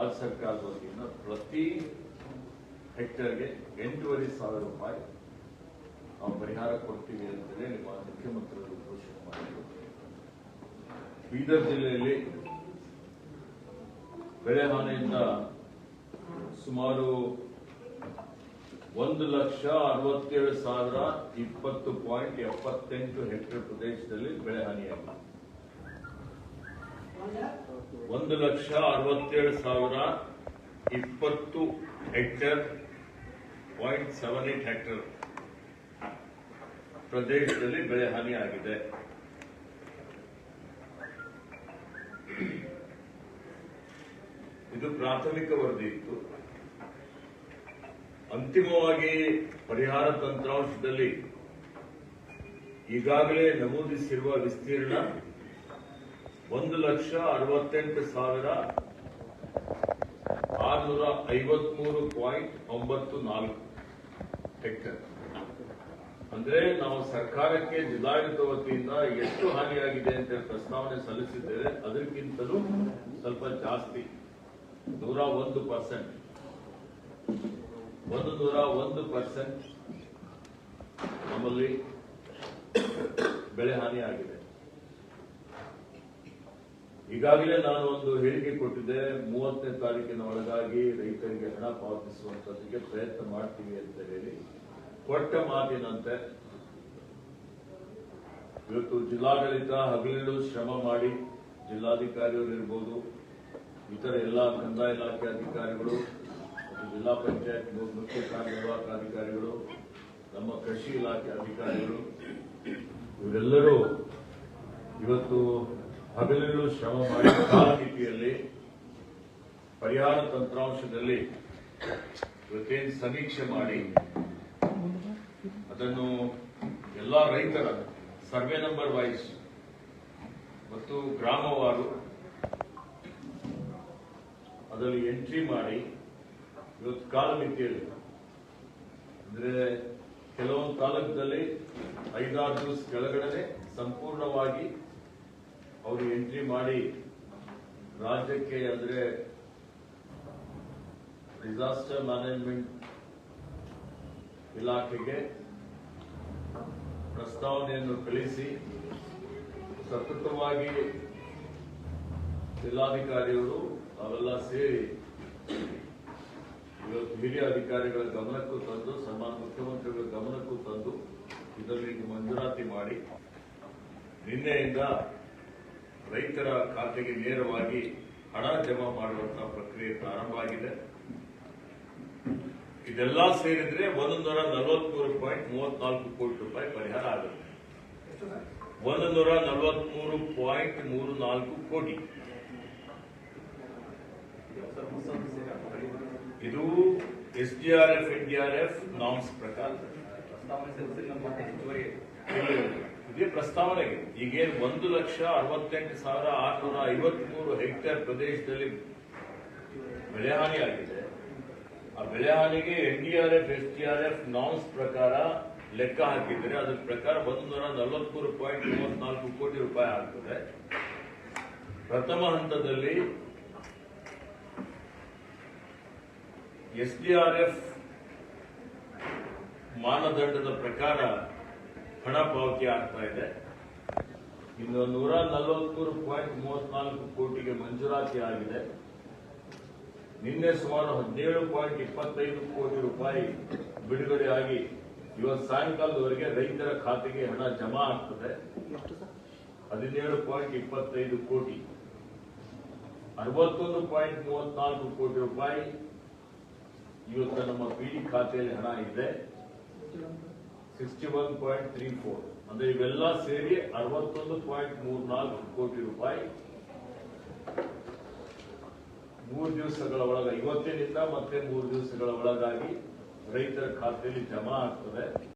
ರಾಜ್ಯ ಸರ್ಕಾರದ ವತಿಯಿಂದ ಪ್ರತಿ ಹೆಕ್ಟರ್ಗೆ ಎಂಟೂವರೆ ಸಾವಿರ ರೂಪಾಯಿ ನಾವು ಪರಿಹಾರ ಕೊಡ್ತೀವಿ ಅಂತೇಳಿ ನಿಮ್ಮ ಮುಖ್ಯಮಂತ್ರಿಗಳು ಘೋಷಣೆ ಮಾಡಿದರು. ಬೀದರ್ ಜಿಲ್ಲೆಯಲ್ಲಿ ಬೆಳೆ ಹಾನಿಯಿಂದ ಸುಮಾರು ಒಂದು ಲಕ್ಷ ಅರವತ್ತೇಳು ಸಾವಿರ ಇಪ್ಪತ್ತು ಪಾಯಿಂಟ್ ಎಪ್ಪತ್ತೆಂಟು ಹೆಕ್ಟೇರ್ ಪ್ರದೇಶದಲ್ಲಿ ಬೆಳೆ ಹಾನಿಯಾಗಿದೆ. ಒಂದು ಲಕ್ಷ ಅರವತ್ತೇಳು ಸಾವಿರ ಇಪ್ಪತ್ತು hectare point seven eight hectare ಪ್ರದೇಶದಲ್ಲಿ ಬೆಳೆ ಹಾನಿಯಾಗಿದೆ ಇದು ಪ್ರಾಥಮಿಕ ವರದಿ ಇತ್ತು. ಅಂತಿಮವಾಗಿ ಪರಿಹಾರ ತಂತ್ರಾಂಶದಲ್ಲಿ ಈಗಾಗಲೇ ನಮೂದಿಸಿರುವ ವಿಸ್ತೀರ್ಣ ಒಂದು ಲಕ್ಷ ಅರವತ್ತೆಂಟು ಸಾವಿರ ಆರುನೂರ ಐವತ್ಮೂರು ಪಾಯಿಂಟ್ ಒಂಬತ್ತು ನಾಲ್ಕು ಹೆಕ್ಟರ್. ಅಂದ್ರೆ ನಾವು ಸರ್ಕಾರಕ್ಕೆ ಜಿಲ್ಲಾಡಳಿತ ವತಿಯಿಂದ ಎಷ್ಟು ಹಾನಿಯಾಗಿದೆ ಅಂತ ಪ್ರಸ್ತಾವನೆ ಸಲ್ಲಿಸಿದ್ದೇವೆ, ಅದಕ್ಕಿಂತಲೂ ಸ್ವಲ್ಪ ಜಾಸ್ತಿ, ನೂರ ಒಂದು ಪರ್ಸೆಂಟ್. ಒಂದು ನೂರ ಒಂದು ಪರ್ಸೆಂಟ್ ನಮ್ಮಲ್ಲಿ ಬೆಳೆ ಹಾನಿ ಆಗಿದೆ ಈಗಾಗಲೇ ನಾನು ಒಂದು ಹೇಳಿಕೆ ಕೊಟ್ಟಿದ್ದೆ, ಮೂವತ್ತನೇ ತಾರೀಕಿನ ಒಳಗಾಗಿ ರೈತರಿಗೆ ಹಣ ಪಾವತಿಸುವಂತದಕ್ಕೆ ಪ್ರಯತ್ನ ಮಾಡ್ತೀವಿ ಅಂತ ಹೇಳಿ. ಕೊಟ್ಟ ಮಾತಿನಂತೆ, ಇವತ್ತು ಜಿಲ್ಲಾಡಳಿತ ಹಗಲಿರುಳು ಶ್ರಮ ಮಾಡಿ ಜಿಲ್ಲಾಧಿಕಾರಿಗಳು ಇರ್ಬೋದು, ಇತರ ಎಲ್ಲ ಕಂದಾಯ ಇಲಾಖೆ ಅಧಿಕಾರಿಗಳು ಜಿಲ್ಲಾ ಪಂಚಾಯತ್ ಮುಖ್ಯ ಕಾರ್ಯನಿರ್ವಾಹಕ ಅಧಿಕಾರಿಗಳು, ನಮ್ಮ ಕೃಷಿ ಇಲಾಖೆ ಅಧಿಕಾರಿಗಳು, ಇವರೆಲ್ಲರೂ ಇವತ್ತು ಹಗಲಿರುಳು ಶ್ರಮ ಮಾಡಿ ಕಾಲಮಿತಿಯಲ್ಲಿ ಪರಿಹಾರ ತಂತ್ರಾಂಶದಲ್ಲಿ ಇವತ್ತೇನು ಸಮೀಕ್ಷೆ ಮಾಡಿ. ಅದನ್ನು ಎಲ್ಲ ರೈತರ, ಸರ್ವೆ ನಂಬರ್ ವೈಸ್ ಮತ್ತು ಗ್ರಾಮವಾರು ಅದರಲ್ಲಿ ಎಂಟ್ರಿ ಮಾಡಿ ಇವತ್ತು ಕಾಲಮಿತಿಯಲ್ಲಿ. ಅಂದ್ರೆ ಕೆಲವೊಂದು ತಾಲೂಕದಲ್ಲಿ ಐದಾರು ದಿವಸ ಕೆಳಗಡೆ ಸಂಪೂರ್ಣವಾಗಿ ಅವರು ಎಂಟ್ರಿ ಮಾಡಿ ರಾಜ್ಯಕ್ಕೆ ಅಂದರೆ ಡಿಸಾಸ್ಟರ್ ಮ್ಯಾನೇಜ್ಮೆಂಟ್ ಇಲಾಖೆಗೆ ಪ್ರಸ್ತಾವನೆಯನ್ನು ಕಳಿಸಿ, ಸತತವಾಗಿ ಜಿಲ್ಲಾಧಿಕಾರಿಗಳು ಅವೆಲ್ಲ ಸೇರಿ ಇವತ್ತು ಹಿರಿಯ ಅಧಿಕಾರಿಗಳ ಗಮನಕ್ಕೂ ತಂದು ಸನ್ಮಾನ ಮುಖ್ಯಮಂತ್ರಿಗಳ ಗಮನಕ್ಕೂ ತಂದು ಇದರಲ್ಲಿ ಮಂಜೂರಾತಿ ಮಾಡಿ, ನಿನ್ನೆಯಿಂದ ರೈತರ ಖಾತೆಗೆ ನೇರವಾಗಿ ಹಣ ಜಮಾ ಮಾಡುವಂತಹ ಪ್ರಕ್ರಿಯೆ ಪ್ರಾರಂಭ ಆಗಿದೆ. ಇದೆಲ್ಲ ಸೇರಿದ್ರೆ ಒಂದು ನೂರ ನಲವತ್ಮೂರು ಪಾಯಿಂಟ್ ಮೂವತ್ನಾಲ್ಕು ಕೋಟಿ ರೂಪಾಯಿ ಪರಿಹಾರ ಆಗುತ್ತೆ. ಒಂದು ನೂರ ನಲವತ್ಮೂರು ಪಾಯಿಂಟ್ ಮೂರು ನಾಲ್ಕು ಕೋಟಿ. ಇದು S D R F N D R F norms ಪ್ರಕಾರ. ಇದೇ ಪ್ರಸ್ತಾವನೆಗೆ ಈಗೇನು ಒಂದು ಲಕ್ಷ ಅರವತ್ತೆಂಟು ಸಾವಿರ ಆರುನೂರ ಐವತ್ಮೂರು ಹೆಕ್ಟೇರ್ ಪ್ರದೇಶದಲ್ಲಿ ಬೆಳೆ ಹಾನಿ ಆಗಿದೆ ಆ ಬೆಳೆ ಹಾನಿಗೆ N D R F, S D R F norms ಪ್ರಕಾರ ಲೆಕ್ಕ ಹಾಕಿದ್ರೆ ಅದ್ರ ಪ್ರಕಾರ ಒಂದೂರ ನಲವತ್ಮೂರು ಪಾಯಿಂಟ್ ಮೂವತ್ನಾಲ್ಕು ಕೋಟಿ ರೂಪಾಯಿ ಆಗ್ತದೆ. ಪ್ರಥಮ ಹಂತದಲ್ಲಿ ಎಸ್ ಡಿ ಆರ್ ಎಫ್ ಮಾನದಂಡದ ಪ್ರಕಾರ ಹಣ ಪಾವತಿ ಆಗ್ತಾ ಇದೆ. ಇನ್ನು ನೂರ ನಲವತ್ಮೂರು ಪಾಯಿಂಟ್ ಮೂವತ್ನಾಲ್ಕು ಕೋಟಿಗೆ ಮಂಜೂರಾತಿ ಆಗಿದೆ. ನಿನ್ನೆ ಸುಮಾರು ಹದಿನೇಳು ಪಾಯಿಂಟ್ ಇಪ್ಪತ್ತೈದು ಕೋಟಿ ರೂಪಾಯಿ ಬಿಡುಗಡೆ ಆಗಿ ಇವತ್ತು ಸಾಯಂಕಾಲದವರೆಗೆ ರೈತರ ಖಾತೆಗೆ ಹಣ ಜಮಾ ಆಗ್ತದೆ. ಹದಿನೇಳು ಪಾಯಿಂಟ್ ಇಪ್ಪತ್ತೈದು ಕೋಟಿ. ಅರವತ್ತೊಂದು ಪಾಯಿಂಟ್ ಮೂವತ್ನಾಲ್ಕು ಕೋಟಿ ರೂಪಾಯಿ ಇವತ್ತು ನಮ್ಮ ಪಿಡಿ ಖಾತೆಯಲ್ಲಿ ಹಣ ಇದೆ. Sixty one point three four ಅಂದ್ರೆ ಇವೆಲ್ಲ ಸೇರಿ ಅರವತ್ತೊಂದು ಪಾಯಿಂಟ್ ಮೂರ್ ನಾಲ್ಕು ಕೋಟಿ ರೂಪಾಯಿ ಮೂರು ದಿವಸಗಳ ಒಳಗ, ಇವತ್ತಿನಿಂದ ಮತ್ತೆ ಮೂರು ದಿವಸಗಳ ಒಳಗಾಗಿ ರೈತರ ಖಾತೆಯಲ್ಲಿ ಜಮಾ ಆಗ್ತದೆ.